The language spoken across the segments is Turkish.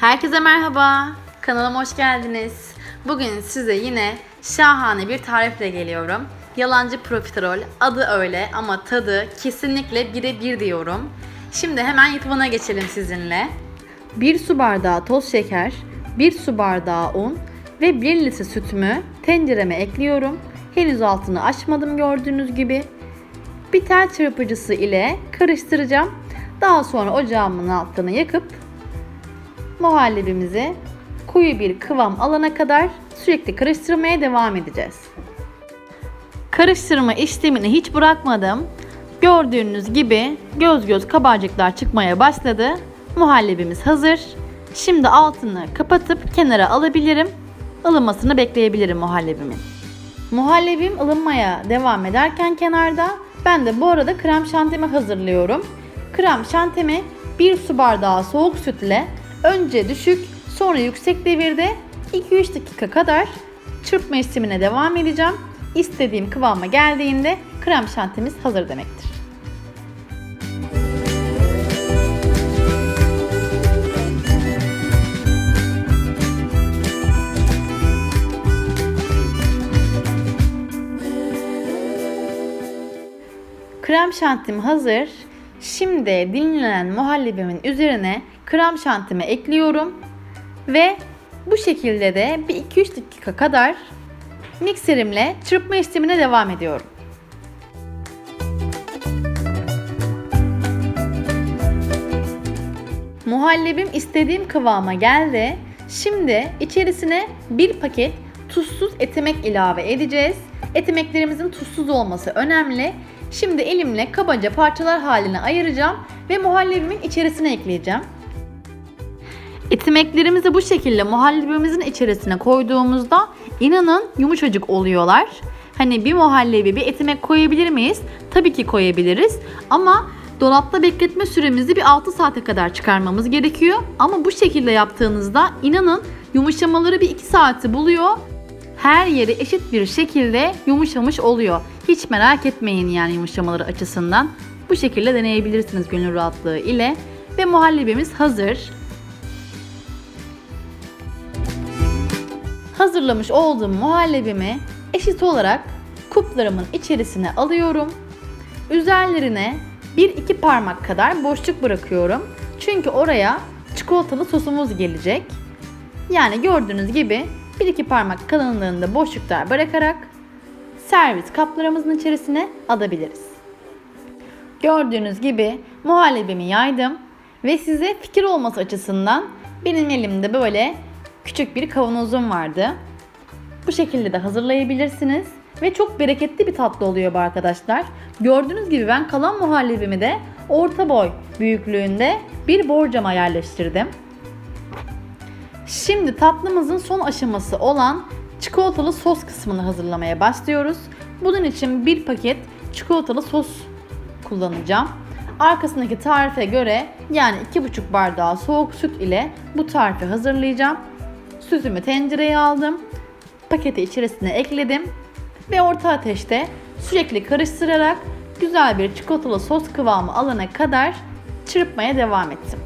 Herkese merhaba. Kanalıma hoş geldiniz. Bugün size yine şahane bir tarifle geliyorum. Yalancı profiterol adı öyle ama tadı kesinlikle birebir diyorum. Şimdi hemen yapımına geçelim sizinle. 1 su bardağı toz şeker, 1 su bardağı un ve 1 litre sütümü tencereme ekliyorum. Henüz altını açmadım gördüğünüz gibi. Bir tel çırpıcısı ile karıştıracağım. Daha sonra ocağımın altını yakıp muhallebimizi koyu bir kıvam alana kadar sürekli karıştırmaya devam edeceğiz. Karıştırma işlemini hiç bırakmadım. Gördüğünüz gibi göz göz kabarcıklar çıkmaya başladı. Muhallebimiz hazır. Şimdi altını kapatıp kenara alabilirim. Ilımasını bekleyebilirim muhallebimin. Muhallebim ılınmaya devam ederken kenarda ben de bu arada krem şantimi hazırlıyorum. Krem şantimi 1 su bardağı soğuk sütle önce düşük sonra yüksek devirde 2-3 dakika kadar çırpma işlemine devam edeceğim. İstediğim kıvama geldiğinde krem şantimiz hazır demektir. Krem şantim hazır. Şimdi dinlenen muhallebimin üzerine krem şantimi ekliyorum. Ve bu şekilde de bir 2-3 dakika kadar mikserimle çırpma işlemine devam ediyorum. Muhallebim istediğim kıvama geldi. Şimdi içerisine bir paket tuzsuz etimek ilave edeceğiz. Etimeklerimizin tuzsuz olması önemli. Şimdi elimle kabaca parçalar haline ayıracağım ve muhallebimin içerisine ekleyeceğim. Etimeklerimizi bu şekilde muhallebimizin içerisine koyduğumuzda inanın yumuşacık oluyorlar. Hani bir muhallebi bir etimek koyabilir miyiz? Tabii ki koyabiliriz ama dolapta bekletme süremizi bir 6 saate kadar çıkarmamız gerekiyor. Ama bu şekilde yaptığınızda inanın yumuşamaları bir 2 saati buluyor. Her yeri eşit bir şekilde yumuşamış oluyor. Hiç merak etmeyin yani yumuşamaları açısından. Bu şekilde deneyebilirsiniz gönül rahatlığı ile. Ve muhallebimiz hazır. Hazırlamış olduğum muhallebimi eşit olarak kuplarımın içerisine alıyorum. Üzerlerine 1-2 parmak kadar boşluk bırakıyorum. Çünkü oraya çikolatalı sosumuz gelecek. Yani gördüğünüz gibi 1-2 parmak kalınlığında boşluklar bırakarak servis kaplarımızın içerisine alabiliriz. Gördüğünüz gibi muhallebimi yaydım ve size fikir olması açısından benim elimde böyle küçük bir kavanozum vardı. Bu şekilde de hazırlayabilirsiniz ve çok bereketli bir tatlı oluyor bu arkadaşlar. Gördüğünüz gibi ben kalan muhallebimi de orta boy büyüklüğünde bir borcama yerleştirdim. Şimdi tatlımızın son aşaması olan çikolatalı sos kısmını hazırlamaya başlıyoruz. Bunun için bir paket çikolatalı sos kullanacağım. Arkasındaki tarife göre yani 2,5 bardağı soğuk süt ile bu tarifi hazırlayacağım. Sütümü tencereye aldım. Paketi içerisine ekledim ve orta ateşte sürekli karıştırarak güzel bir çikolatalı sos kıvamı alana kadar çırpmaya devam ettim.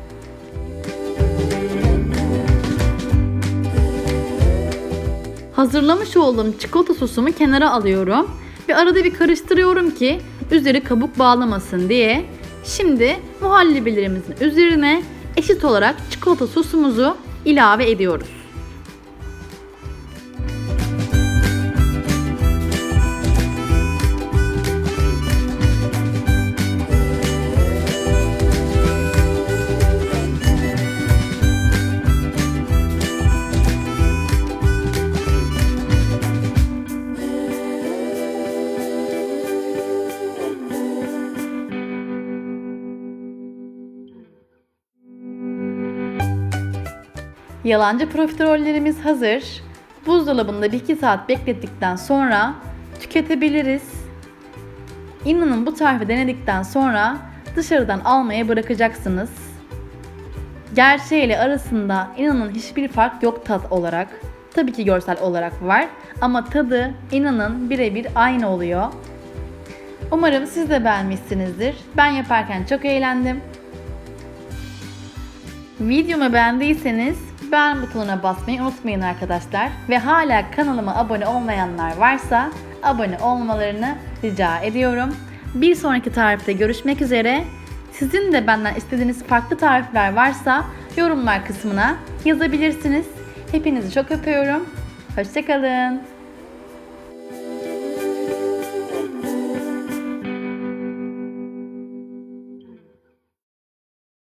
Hazırlamış olduğum çikolata sosumu kenara alıyorum ve arada bir karıştırıyorum ki üzeri kabuk bağlamasın diye. Şimdi muhallebilerimizin üzerine eşit olarak çikolata sosumuzu ilave ediyoruz. Yalancı profiterollerimiz hazır. Buzdolabında 1-2 saat beklettikten sonra tüketebiliriz. İnanın bu tarifi denedikten sonra dışarıdan almaya bırakacaksınız. Gerçeğiyle arasında inanın hiçbir fark yok tat olarak. Tabii ki görsel olarak var ama tadı inanın birebir aynı oluyor. Umarım siz de beğenmişsinizdir. Ben yaparken çok eğlendim. Videomu beğendiyseniz beğen butonuna basmayı unutmayın arkadaşlar. Ve hala kanalıma abone olmayanlar varsa abone olmalarını rica ediyorum. Bir sonraki tarifte görüşmek üzere. Sizin de benden istediğiniz farklı tarifler varsa yorumlar kısmına yazabilirsiniz. Hepinizi çok öpüyorum. Hoşçakalın.